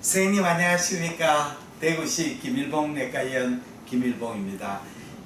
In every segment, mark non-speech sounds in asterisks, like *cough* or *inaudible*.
선생님 안녕하십니까 대구시 김일봉 내과의원 김일봉입니다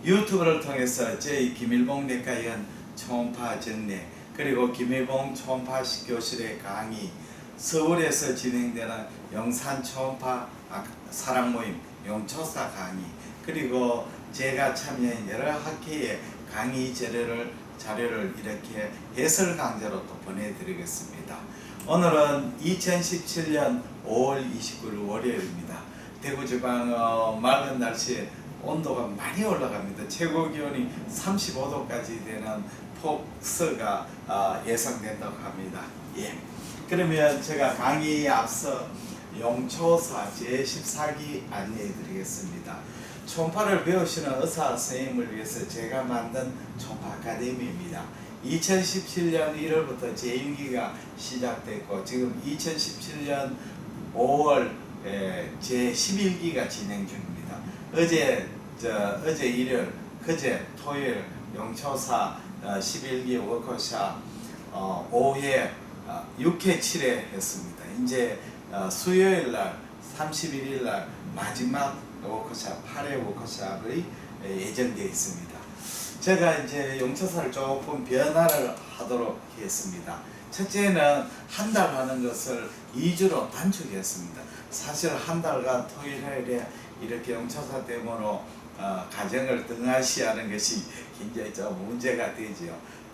유튜브를 통해서 저희 김일봉 내과의원 초음파 정례 그리고 김일봉 초음파식 교실의 강의 서울에서 진행되는 영산 초음파 아, 사랑 모임 용초사 강의 그리고 제가 참여한 여러 학회의 강의 자료를 자료를 이렇게 해설 강좌로 또 보내드리겠습니다. 오늘은 2017년 5월 29일 월요일입니다. 대구 지방 어, 맑은 날씨에 온도가 많이 올라갑니다. 최고 기온이 35도까지 되는 폭서가 어, 예상된다고 합니다. 예. 그러면 제가 강의에 앞서 용초사 제14기 안내해 드리겠습니다. 총파를 배우시는 의사 선생님을 위해서 제가 만든 총파 아카데미입니다. 2017년 1월부터 제6기가 시작됐고 지금 2017년 5월 제 11기가 진행 중입니다. 어제 저 어제 일요일, 그제 토요일 용초사 어, 11기 워크샵 어, 5회 어, 6회 7회 했습니다. 이제 어, 수요일 날 31일 날 마지막 워크샵 8회 워크샵의 예정되어 있습니다. 제가 이제 용처사를 조금 변화를 하도록 했습니다. 첫째는 한 달 하는 것을 2주로 단축했습니다. 사실 한 달간 토요일에 이렇게 용처사 때문에 어, 가정을 등하시하는 것이 굉장히 좀 문제가 되죠.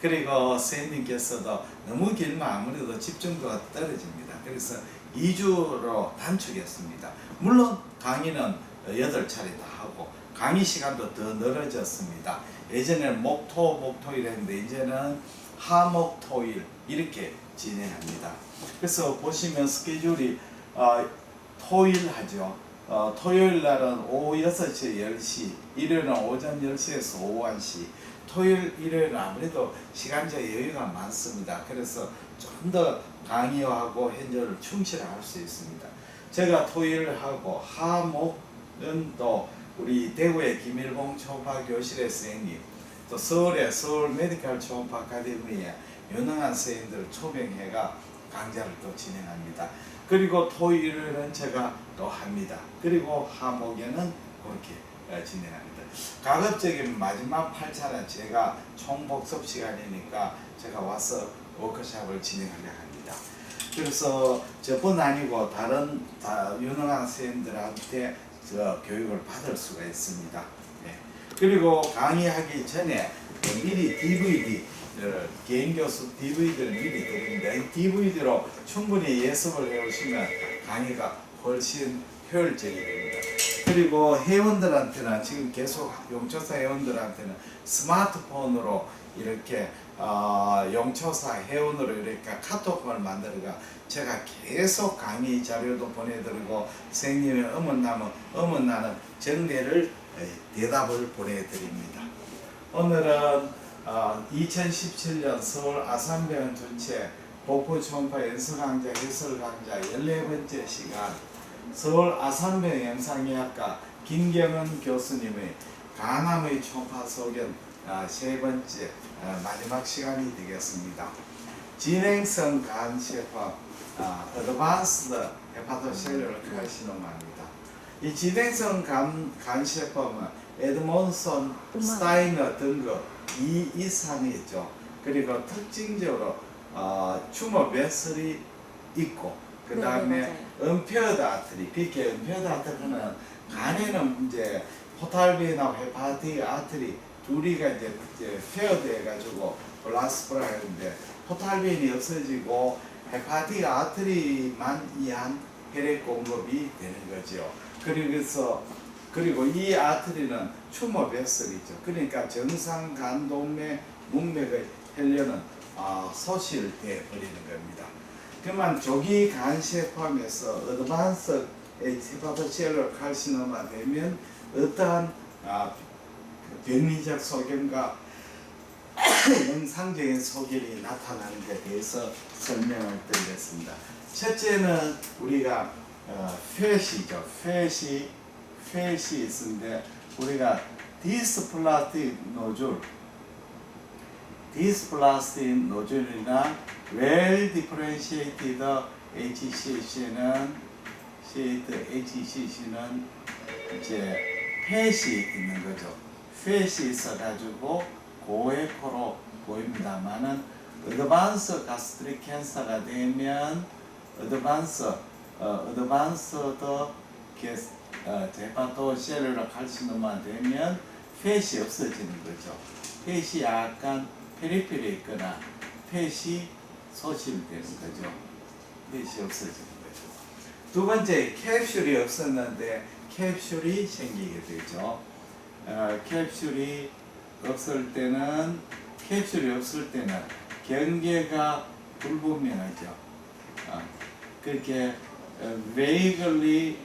그리고 선생님께서도 너무 길면 아무래도 집중도가 떨어집니다. 그래서 2주로 단축했습니다. 물론 강의는 8차례 다 하고 강의 시간도 더 늘어졌습니다. 예전에는 목토, 목토일 했는데 이제는 화목토일 이렇게 진행합니다. 그래서 보시면 스케줄이 어, 토일 하죠. 어, 토요일 날은 오후 6시, 10시, 일요일은 오전 10시에서 오후 1시, 토요일, 일요일은 아무래도 시간적 여유가 많습니다. 그래서 좀 더 강의하고 현저를 충실할 수 있습니다. 제가 토요일 하고 하목은 또 우리 대구의 김일봉 초음파 교실의 선생님, 또 서울의 서울 메디컬 초음파 아카데미의 유능한 선생님들 초빙해가 강좌를 또 진행합니다. 그리고 토요일은 제가 또 합니다. 그리고 하목에는 그렇게 어, 진행합니다. 가급적이면 마지막 8차는 제가 총복습 시간이니까 제가 와서 워크샵을 진행하려 합니다. 그래서 저뿐 아니고 다른 다 유능한 선생님들한테 저 교육을 받을 수가 있습니다. 네. 그리고 강의하기 전에 미리 DVD 를 개인 교수 DVD를 미리 드립니다. 이 DVD로 충분히 예습을 해오시면 강의가 훨씬 효율적이 됩니다. 그리고 회원들한테는 지금 계속 용처사 회원들한테는 스마트폰으로 이렇게 어, 용처사 회원으로 이렇게 카톡을 만들어가 제가 계속 강의 자료도 보내드리고 선생님의 어문나면 어문나는 정례를 에, 대답을 보내드립니다. 오늘은 어, 2017년 서울 아산병원 전체 복부 초음파 연수 강좌 해설 강좌 14번째 시간 서울 아산병 영상의학과 김경은 교수님의 간암의 초음파 소견 아, 세 번째 아, 마지막 시간이 되겠습니다. 진행성 간세포 어드밴스드 헤파토셀룰 카시노마입니다. 이 진행성 간, 간세포는 에드몬슨, 스타이너 등급 2 이상이 있죠. 그리고 특징적으로 어, 추모 베슬이 있고 그 네, 다음에 맞아요. 은폐어드 아트리, 비계 은폐어드 아트리는 간에는 이제 포탈비나 헤파티 아트리 둘이가 이제, 이제 페어드 해가지고 블라스프라 하는데 포탈빈이 없어지고 헤파티 아트리만 이한 혈액 공급이 되는 거죠. 그래서 그리고 이 아트리는 추모 베슬이죠. 그러니까 정상 간동맥 문맥의 혈련은 아, 소실돼 버리는 겁니다. 그만 조기 간시에 포함해서 어드반스 헤파토셀룰 칼시노마 되면 어떠한 아, 병리적 소견과 *coughs* 영상적인 소견이 나타나는 데 대해서 설명을 드리겠습니다. 첫째는 우리가 어, 푯이죠. 푯이 푯이 있는데 우리가 디스플라스틱 노즐 디스플라스틱 노즐이나 well differentiated HCC는 시에이트 HCC는 이제 펫이 있는 거죠. 펫이 있어가지고 고에코로 보입니다만은 어드반스 가스트릭 캔서가 되면 어드반스 어, 어드반스드 게스 어, 제파토 셀룰러 칼시노마 되면 펫이 없어지는 거죠. 펫이 약간 페리페리에 있거나 펫이 소실되는 거죠. 펫이 없어지는 거죠. 두 번째 캡슐이 없었는데 캡슐이 생기게 되죠. 어, 캡슐이 없을 때는 캡슐이 없을 때는 경계가 불분명하죠. 어, 그렇게 베이글리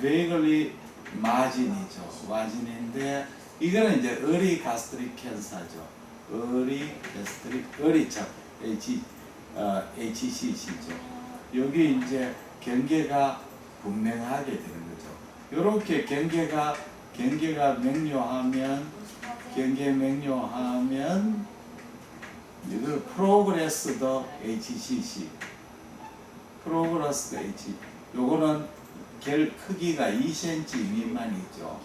베이글리 마진이죠. 마진인데 이거는 이제 어리 가스트릭 캔서죠. 어리 가스트릭 어리차 H 어, HCC죠. 여기 이제 경계가 분명하게 되는 거죠. 이렇게 경계가 경계가 명료하면 경계 명료하면 이걸 프로그레스더 HCC 프로그레스더 H 요거는 결 크기가 2cm 미만 이죠.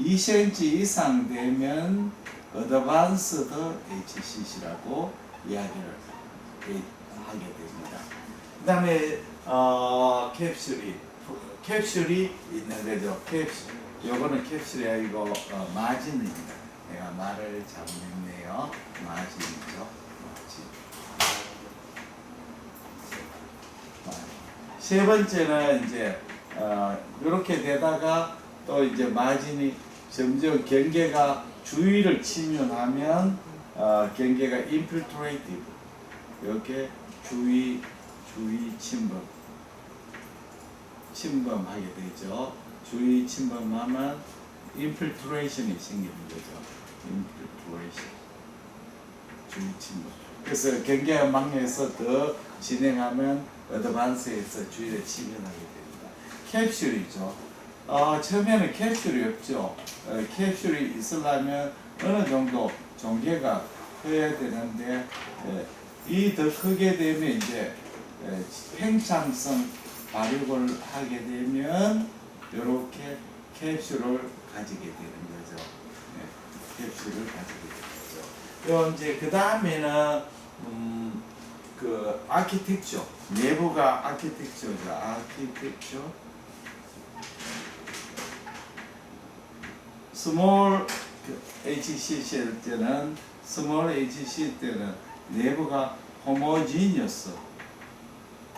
2cm 이상 되면 어드반스드 HCC라고 이야기를 하게 됩니다. 그 다음에 어, 캡슐이 캡슐이 있는 거죠. 캡슐 요거는 캡슐이 아니고 어, 마진입니다. 내가 말을 잘못했네요. 마진이죠. 마진. 세 번째는 이제 어, 이렇게 되다가 또 이제 마진이 점점 경계가 주위를 침면하면 어, 경계가 infiltrative 이렇게 주위 주위 침범 침범하게 되죠. 주위 침범하면 infiltration이 생기는 거죠. infiltration 주위 침범. 그래서 경계가 망해서 더 진행하면 어드반스에서 주위를 침면하게 됩니다. 캡슐이죠. 어, 처음에는 캡슐이 없죠. 어, 캡슐이 있으려면 어느 정도 종계가 커야 되는데 이 더 크게 되면 이제 에, 팽창성 발육을 하게 되면 이렇게 캡슐을 가지게 되는 거죠. 네, 캡슐을 가지게 거죠. 요 이제 그 다음에는 음, 그 아키텍처 내부가 아키텍처죠. 아키텍처 스몰 HCC 때는 스몰 HC 때는 내부가 호모지니어스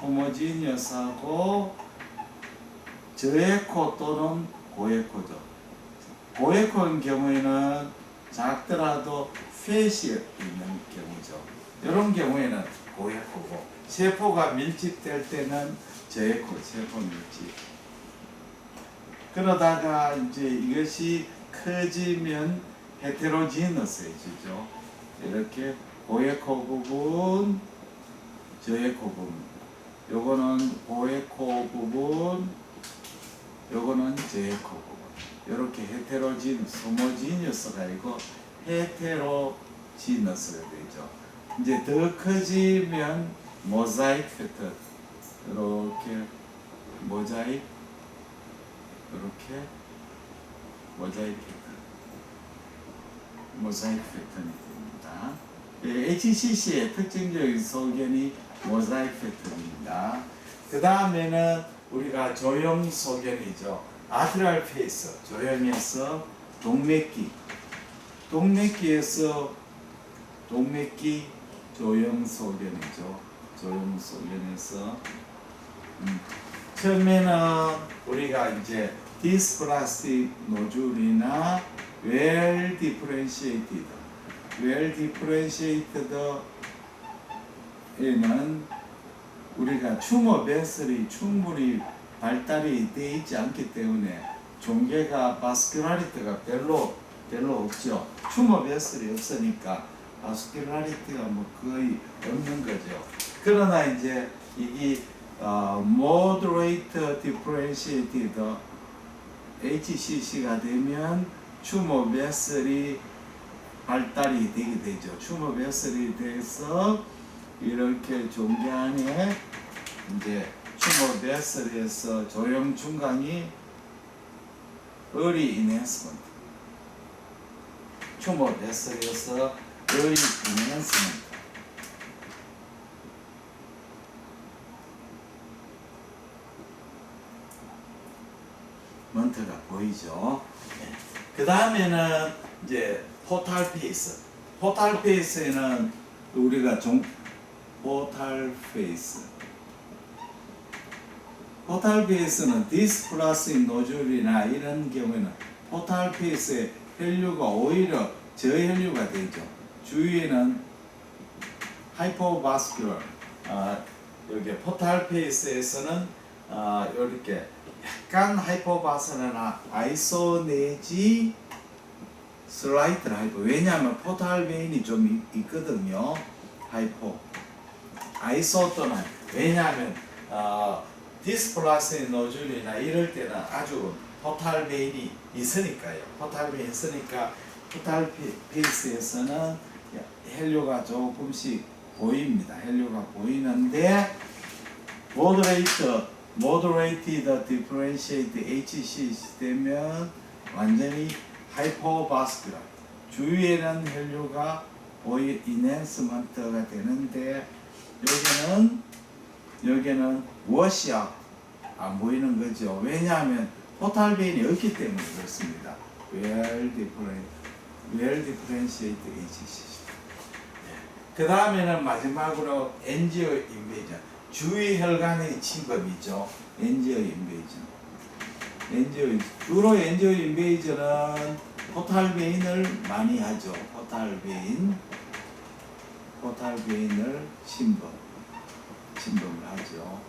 호모지니어스하고 저에코 또는 고에코죠. 고에코인 경우에는 작더라도 펫이 있는 경우죠. 이런 경우에는 고에코고 세포가 밀집될 때는 저에코 세포 밀집. 그러다가 이제 이것이 커지면 헤테로지너스해지죠. 이렇게 고에코 부분, 저에코 부분. 요거는 고에코 부분, 요거는 저에코 부분. 이렇게 헤테로지너스, 호모지니어스가 아니고 헤테로지너스가 되죠. 이제 더 커지면 모자이크 패턴. 이렇게 모자이크 이렇게 모자이크 패턴. 모자이크 패턴이 됩니다. 예, HCC의 특징적인 소견이 모자이크 패턴입니다. 그 다음에는 우리가 조형 소견이죠. 아트랄 페이스, 조형에서 동맥기, 동맥기에서 동맥기 조형 소견이죠. 조형 소견에서 음. 처음에는 우리가 이제 디스플라스틱 노즐이나 well differentiated, well differentiated 에는 우리가 추모 베슬이 충분히 발달이 돼 있지 않기 때문에 종괴가 바스큘라리티가 별로 별로 없죠. 추모 베슬이 없으니까 바스큘라리티가 뭐 거의 없는 거죠. 그러나 이제 이게 어, moderate differentiated HCC가 되면 추모 베슬이 발달이 되게 되죠. 추모 베슬이 돼서 이렇게 종괴 안에 이제 추모 베슬에서 조형 중강이 early enhancement. 추모 베슬에서 early enhancement. 먼트가 보이죠. 그 다음에는 이제 포탈 페이스. 포탈 페이스에는 우리가 종 포탈 페이스. 포탈 페이스는 디스플라스인 노즐이나 이런 경우에는 포탈 페이스의 혈류가 오히려 저혈류가 되죠. 주위에는 하이포바스큘러 아, 여기 포탈 페이스에서는 아, 이렇게 약간 하이포바스나 아이소 내지 슬라이트 하이포 왜냐하면 포탈 베인이 좀 있- 있거든요. 하이포 아이소 또는 왜냐하면 어, 디스플라스의 노즐이나 이럴 때는 아주 포탈 베인이 있으니까요. 포탈 베인 있으니까 포탈 피- 페이스에서는 헬류가 조금씩 보입니다. 헬류가 보이는데 모더레이터 모더레이티드 디퍼런시에이트 HC 되면 완전히 하이퍼바스큘라 주위에는 혈류가 보이 인핸스먼트가 되는데 여기는 여기는 워시아 안 보이는 거죠. 왜냐하면 포탈베인이 없기 때문에 그렇습니다. 웰 디퍼런시에이트 HC 그 다음에는 마지막으로 엔지오 인베이전 주위 혈관의 침범이죠. 엔지오 인베이전 엔지오 주로 엔지오 인베이전은 포탈베인을 많이 하죠. 포탈베인. 포탈베인을 침범 침범을 하죠.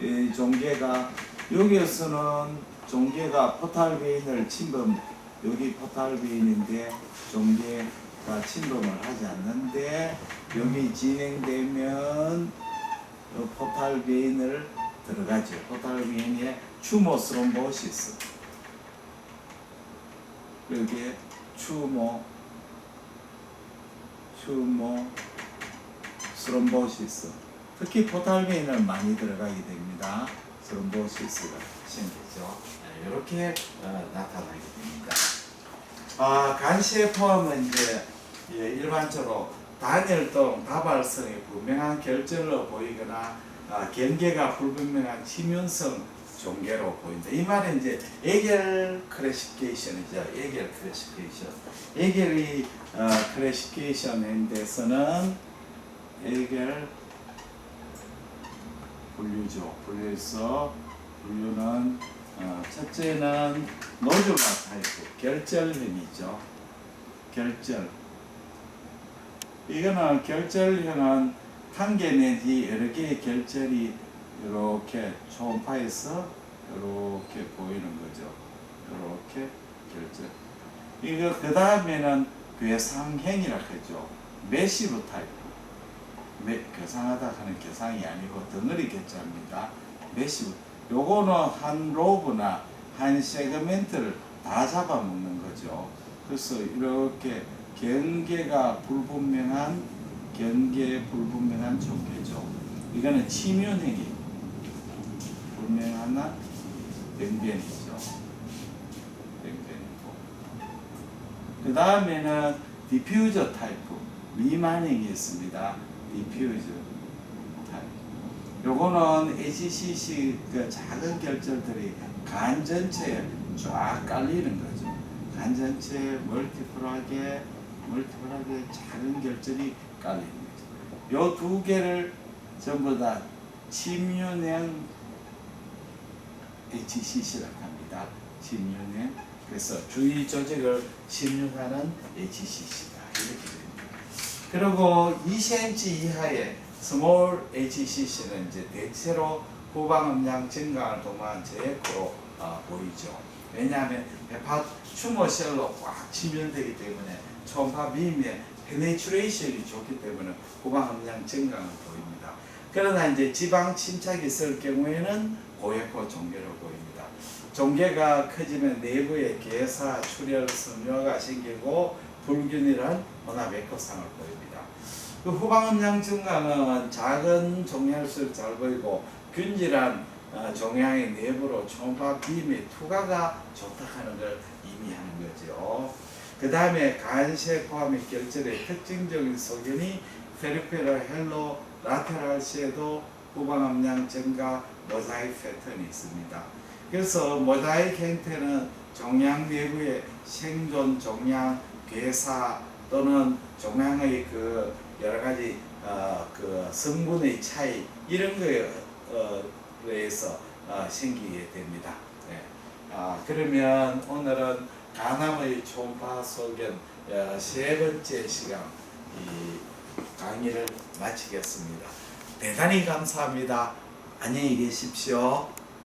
이 종계가 여기에서는 종계가 포탈베인을 침범 여기 포탈베인인데 종계가 침범을 하지 않는데 여기 진행되면 요 포탈베인을 들어가죠. 포탈베인에 추모 스롬보시스 여기에 추모 추모 스롬보시스 특히 포탈베인을 많이 들어가게 됩니다. 스롬보시스가 생기죠. 네, 이렇게 어, 나타나게 됩니다. 아, 간시의 포함은 이제 예, 일반적으로 단열동 다발성이 분명한 결절로 보이거나 아, 경계가 불분명한 치명성 종계로 보인다. 이 말은 이제 에겔 클래시피케이션이죠. 에겔 클래시피케이션. 에겔이 어, 클래시피케이션인 데서는 에겔 분류죠. 분류에서 분류는 어, 첫째는 노즐라 타입, 결절형이죠. 결절. 이거는 결절형은 한 개 내지 여러 개의 결절이 이렇게 초음파에서 이렇게 보이는 거죠. 이렇게 결절. 이거 그 다음에는 괴상행이라 하죠. 메시브. 매, 괴상하다 하는 괴상이 아니고 덩어리 결절입니다. 메시브. 요거는 한 로브나 한 세그멘트를 다 잡아먹는 거죠. 그래서 이렇게 경계가 불분명한 경계 불분명한 종계죠. 이거는 치면행위 불명한 병변이죠. 병변이고. 그 다음에는 디퓨저 타입 미만행이 있습니다. 디퓨저. 요거는 HCC 그 작은 결절들이 간 전체에 쫙 깔리는 거죠. 간 전체에 멀티플하게 멀티플하게 작은 결절이 깔리는 거죠. 요 두 개를 전부 다 침윤행 HCC라고 합니다. 침윤행. 그래서 주위 조직을 침윤하는 HCC다. 이렇게 됩니다. 그리고 2cm 이하의 스몰 HCC는 이제 대체로 후방 음량 증가를 도모한 제코로 어, 보이죠. 왜냐하면 배파 추모셀로 꽉 침연되기 때문에 초음파 비임의 페네츄레이션이 좋기 때문에 후방 음량 증가를 보입니다. 그러나 이제 지방 침착이 있을 경우에는 고액호 종계로 보입니다. 종계가 커지면 내부에 개사, 출혈, 섬유화가 생기고 불균이란 혼합 에코상을 보입니다. 그 후방 음량 증가는 작은 종혈수를 잘 보이고 균질한 어, 종양의 내부로 초음파 빔의 투과가 좋다 하는 걸 의미하는 거죠. 그 다음에 간세 포함의 결절의 특징적인 소견이 페리페럴 헬로 라테랄 쉐도 후방 함량 증가 모자이크 패턴이 있습니다. 그래서 모자이크 형태는 종양 내부의 생존 종양, 괴사 또는 종양의 그 여러 가지 어, 그 성분의 차이 이런 거에 어, 의해서 어, 생기게 됩니다. 네. 아, 그러면 오늘은 간암의 초음파 소견 어, 세 번째 시간 이 강의를 마치겠습니다. 대단히 감사합니다. 안녕히 계십시오.